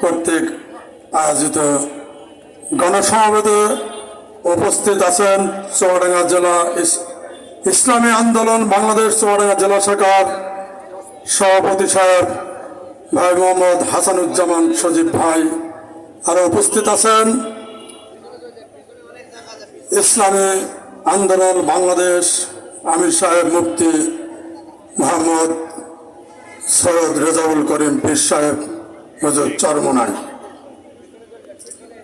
কর্তৃক আয়োজিত গণসমাবেদে উপস্থিত আছেন চুয়াডাঙ্গা জেলা ইসলামী আন্দোলন বাংলাদেশ চুয়াডাঙ্গা জেলা শাখার সভাপতি সাহেব ভাই মোহাম্মদ হাসানুজ্জামান সজীব ভাই। আরও উপস্থিত আছেন ইসলামী আন্দোলন বাংলাদেশ আমির সাহেব মুফতি মোহাম্মদ সৈয়দ রেজাউল করিম পীর সাহেব। হজর চরমনাই।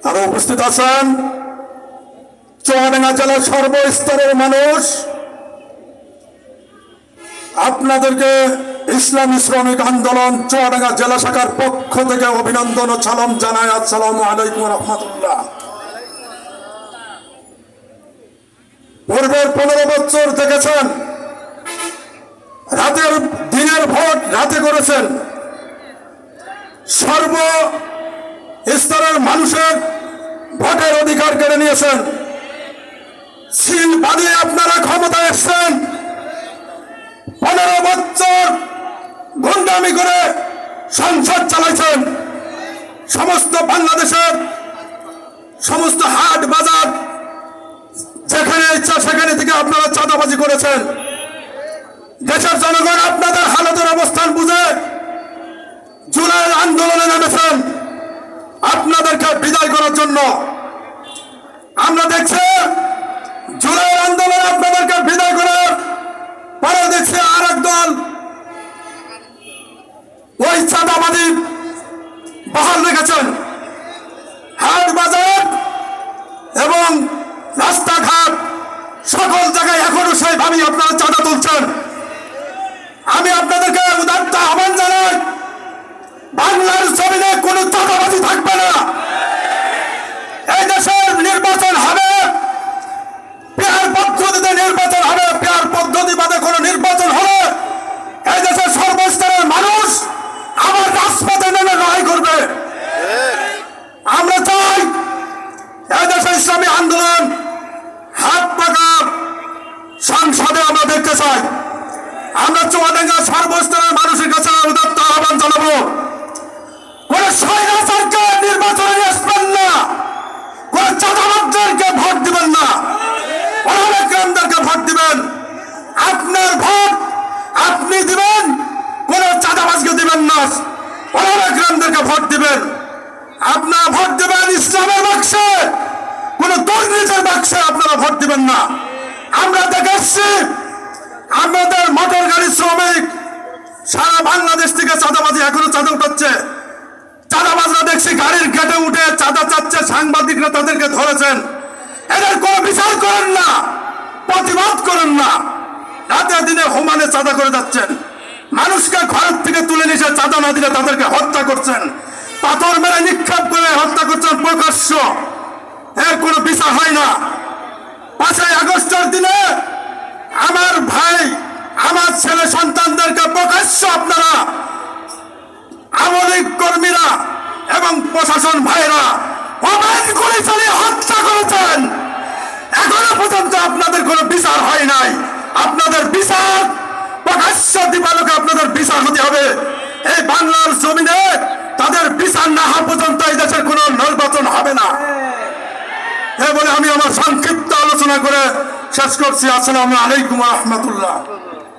আরও উপস্থিত আছেন চুয়াডাঙ্গা জেলার সর্বস্তরের মানুষ। আপনাদেরকে ইসলামী শ্রমিক আন্দোলন চুয়াডাঙ্গা জেলা শাখার পক্ষ থেকে অভিনন্দন ও সালাম জানায় আসসালামু আলাইকুম রহমতুল্লাহ। পূর্বের পনেরো বছর দেখেছেন। রাতের দিনের ভোট রাতে করেছেন। সর্ব স্তরের মানুষের ভোটের অধিকার কেড়ে নিয়েছেন। সিল বাদিয়ে আপনারা ক্ষমতায় এসছেন। পনেরো বছর গুন্ডামি করে সংসদ চালাইছেন। সমস্ত বাংলাদেশের সমস্ত হাট বাজার যেখানে ইচ্ছা সেখানে থেকে আপনারা চাঁদাবাজি করেছেন। দেশের জনগণ আপনাদের হালতের অবস্থান বুঝে জুলাইয়ের আন্দোলনে নেমেছেন আপনাদেরকে বিদায় করার জন্য আমরা দেখছি জুলাইয়ের আন্দোলনে আপনাদেরকে বিদায় করার পরে দেখছি আর দল ওই চাঁদাবাদী বহাল রেখেছেন। হাট বাজার এবং রাস্তাঘাট সকল জায়গায় এখনও সেইভাবেই আপনারা চাঁদা তুলছেন। আমি আপনাদেরকে উদারতা আহ্বান জানাই বাংলার জমিনে কোনো চাঁদাবাজি থাকবে না এই দেশের নির্বাচন হবে পেয়ার পদ্ধতিতে নির্বাচন হবে পেয়ার পদ্ধতি বাদে কোনো নির্বাচন হলে এই দেশের সর্বস্তরের মানুষ আবার রাজপথে নেমে লড়াই করবে আমরা চাই এই দেশে ইসলামী আন্দোলন, হাত পাকা। সংসদে আমরা দেখতে চাই। আমরা চুয়াডাঙ্গা সর্বস্তরের মানুষের কাছে উদাত্ত আহ্বান জানাব। কোন স্বৈরাচারকে নির্বাচনে আসবেন না। কোন চাঁদাবাদদেরকে ভোট দিবেন না। অনামেকরামদেরকে ভোট দিবেন। আপনার ভোট আপনি দিবেন, কোন চাঁদাবাজকে দিবেন না। অনামেকরামদেরকে ভোট দিবেন। আপনারা ভোট দিবেন ইসলামের বাক্সে। কোন বাক্সে আপনারা ভোট দিবেন না। আমরা দেখে এসছি, আমাদের মোটর গাড়ি শ্রমিক সারা বাংলাদেশ থেকে চাঁদাবাজি এখনও চাঁদা উঠাচ্ছে চাঁদাবাজরা দেখছি গাড়ির গেটে উঠে চাঁদা চাচ্ছে, সাংবাদিকরা তাদেরকে ধরেছেন। এদের কোনো বিচার করেন না, প্রতিবাদ করেন না। রাতে দিনে হোমানে চাঁদা করে যাচ্ছেন। মানুষকে ঘর থেকে তুলে নিয়ে চাঁদা না দিলে তাদেরকে হত্যা করছেন। পাথর মেরে নিক্ষেপ করে হত্যা করছেন প্রকাশ্য। বিচার হয় না। পাঁচই আগস্টের দিনে আমার ভাই, আমার ছেলে সন্তানদেরকে প্রকাশ্য আপনারা আমলিক কর্মীরা এবং প্রশাসন ভাইরা অবাধ হত্যা করেছেন। এখনও পর্যন্ত আপনাদের কোনো বিচার হয় নাই। আপনাদের বিচার, প্রকাশ্য দিবালোকে আপনাদের বিচার হতে হবে। এই বাংলার জমিনে তাদের বিচার না হওয়া পর্যন্ত এই দেশের কোনো নির্বাচন হবে না। সংক্ষিপ্ত আলোচনা করে শেষ করছি। আসসালামু আলাইকুম রহমতুল্লাহ।